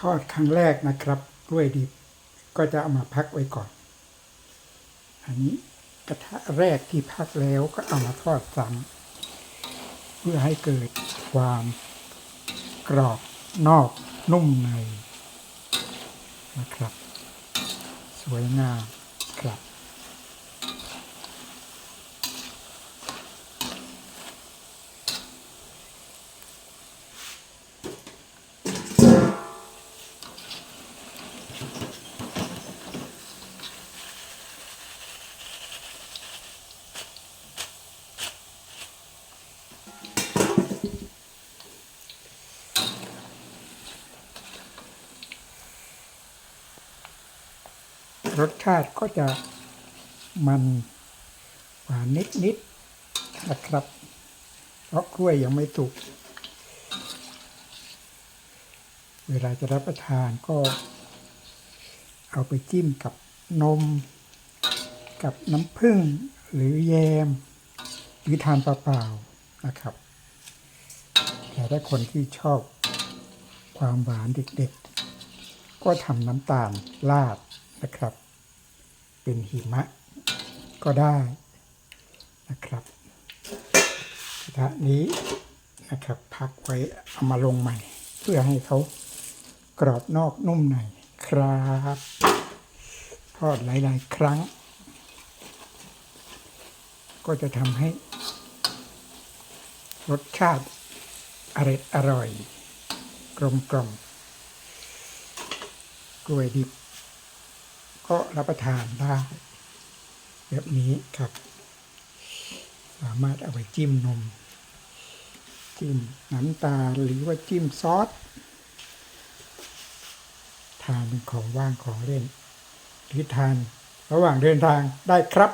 ทอดครั้งแรกนะครับกล้วยดิบก็จะเอามาพักไว้ก่อน อันนี้กระทะแรกที่พักแล้วก็เอามาทอดซ้ำเพื่อให้เกิดความกรอบนอกนุ่มในนะครับ สวยงามครับ รสชาติก็จะมันหวานนิดๆนะครับ เพราะกล้วยยังไม่สุก เวลาจะรับประทานก็ เอาไปจิ้มกับนม กับน้ำผึ้งหรือแยม หรือทานเปล่าๆนะครับ แต่ถ้าคนที่ชอบความหวานเด็กๆ ก็ทำน้ำตาลลาดนะครับ เป็นหิมะก็ได้นะครับกระทะนี้นะครับพักไว้เอามาลงใหม่ เพื่อให้เขากรอบนอกนุ่มในครับทอดหลาย ๆ ครั้ง ก็จะทำให้ รสชาติอร่อยอร่อย กลมกล่อมกล้วยดิบ ก็รับประทานได้แบบนี้ครับ สามารถเอาไปจิ้มนม จิ้มน้ำตาลหรือว่าจิ้มซอสทานเป็นของว่างของเล่นหรือทานระหว่างเดินทางได้ครับ